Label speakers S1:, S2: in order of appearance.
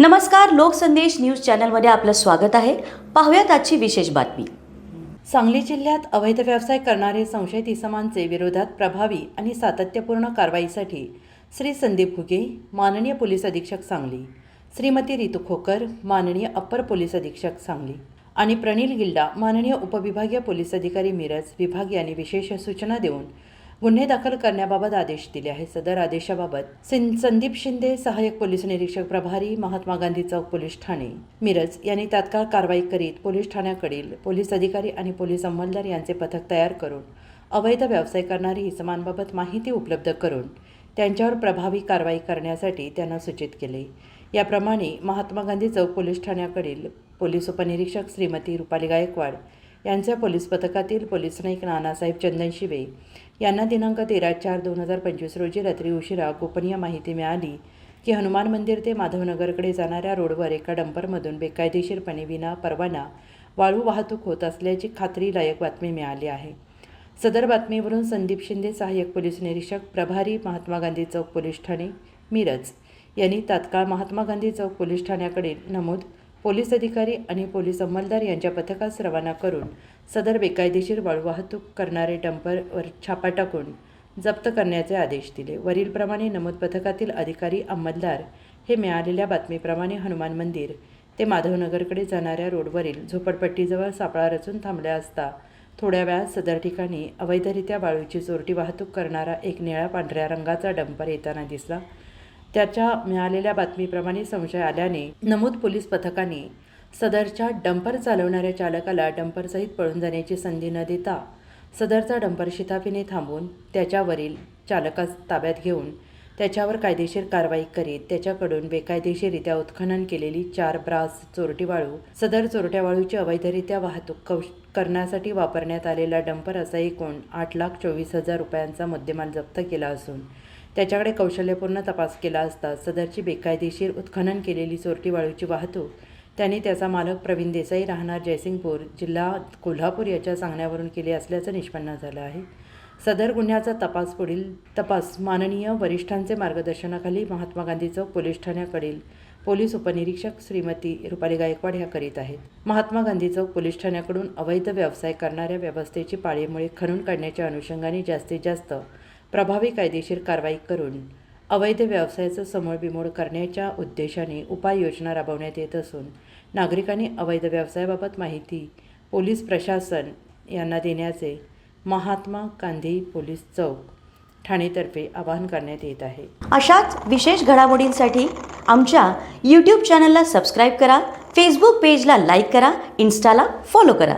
S1: नमस्कार लोकसंदेश न्यूज चॅनलमध्ये आपलं स्वागत आहे. पाहूयात आजची विशेष बातमी.
S2: सांगली जिल्ह्यात अवैध व्यवसाय करणारे संशयित इसमांचे विरोधात प्रभावी आणि सातत्यपूर्ण कारवाईसाठी श्री संदीप हुगे माननीय पोलीस अधीक्षक सांगली. श्रीमती रितू खोकर माननीय अप्पर पोलीस अधीक्षक सांगली. आणि प्रणील गिल्डा माननीय उपविभागीय पोलीस अधिकारी मिरज विभाग यांनी विशेष सूचना देऊन गुन्हे दाखल करण्याबाबत आदेश दिले आहेत. सदर आदेशाबाबत सिं संदीप शिंदे सहाय्यक पोलीस निरीक्षक प्रभारी महात्मा गांधी चौक पोलीस ठाणे. मिरज यांनी तात्काळ कारवाई करीत पोलीस ठाण्याकडील पोलीस अधिकारी आणि पोलीस अंमलदार यांचे पथक तयार करून अवैध व्यवसाय करणारी इसमांबाबत माहिती उपलब्ध करून त्यांच्यावर प्रभावी कारवाई करण्यासाठी त्यांना सूचित केले. याप्रमाणे महात्मा गांधी चौक पोलीस ठाण्याकडील पोलीस उपनिरीक्षक श्रीमती रुपाली गायकवाड यांच्या पोलीस पथकातील पोलीस नाईक नानासाहेब चंदन शिवे यांना दिनांक तेरा चार दोन हजार पंचवीस रोजी रात्री उशिरा गोपनीय माहिती मिळाली की हनुमान मंदिर ते माधवनगरकडे जाणाऱ्या रोडवर एका डंपरमधून बेकायदेशीरपणे विना परवाना वाळू वाहतूक होत असल्याची खात्रीलायक बातमी मिळाली आहे. सदर बातमीवरून संदीप शिंदे सहाय्यक पोलीस निरीक्षक प्रभारी महात्मा गांधी चौक पोलीस ठाणे मिरज. यांनी तात्काळ महात्मा गांधी चौक पोलीस ठाण्याकडे नमूद पोलीस अधिकारी आणि पोलीस अंमलदार यांच्या पथकास रवाना करून सदर बेकायदेशीर वाळू वाहतूक करणारे डंपरवर छापा टाकून जप्त करण्याचे आदेश दिले. वरीलप्रमाणे नमूद पथकातील अधिकारी अंमलदार हे मिळालेल्या बातमीप्रमाणे हनुमान मंदिर ते माधवनगरकडे जाणाऱ्या रोडवरील झोपडपट्टीजवळ सापळा रचून थांबल्या असता थोड्या वेळात सदर ठिकाणी अवैधरित्या वाळूची चोरटी वाहतूक करणारा एक निळ्या पांढऱ्या रंगाचा डंपर येताना दिसला. त्याच्या मिळालेल्या बातमीप्रमाणे संशय आल्याने नमूद पोलीस पथकाने सदरच्या डंपर चालवणाऱ्या चालकाला डंपरसहित पळून जाण्याची संधी न देता सदरचा डंपर शिताफीने थांबून त्याच्यावरील चालकास ताब्यात घेऊन त्याच्यावर कायदेशीर कारवाई करीत त्याच्याकडून बेकायदेशीररित्या उत्खनन केलेली चार ब्रास चोरटी वाळू सदर चोरट्या वाळूची अवैधरित्या वाहतूक कौश करण्यासाठी वापरण्यात आलेला डंपर असा एकूण आठ लाख चोवीस हजार रुपयांचा मुद्देमाल जप्त केला असून त्याच्याकडे कौशल्यपूर्ण तपास केला असता सदरची बेकायदेशीर उत्खनन केलेली चोरटी वाळूची वाहतूक त्यांनी त्याचा मालक प्रवीण देसाई राहणार जयसिंगपूर जिल्हा कोल्हापूर याच्या सांगण्यावरून केली असल्याचं निष्पन्न झालं आहे. सदर गुन्ह्याचा तपास पुढील तपास माननीय वरिष्ठांचे मार्गदर्शनाखाली महात्मा गांधी चौक पोलीस ठाण्याकडील पोलीस उपनिरीक्षक श्रीमती रुपाली गायकवाड ह्या करीत आहेत. महात्मा गांधी चौक पोलीस ठाण्याकडून अवैध व्यवसाय करणाऱ्या व्यवस्थेची पाळीमुळे खणून काढण्याच्या अनुषंगाने जास्तीत जास्त प्रभावी कायदेशीर कारवाई करून अवैध व्यवसायाचं समूळ बिमोड करण्याच्या उद्देशाने उपाययोजना राबवण्यात येत असून नागरिकांनी अवैध व्यवसायाबाबत माहिती पोलीस प्रशासन यांना देण्याचे महात्मा गांधी पोलीस चौक ठाणेतर्फे आवाहन करण्यात येत आहे.
S1: अशाच विशेष घडामोडींसाठी आमच्या यूट्यूब चॅनलला सबस्क्राईब करा फेसबुक पेजला लाईक करा इन्स्टाला फॉलो करा.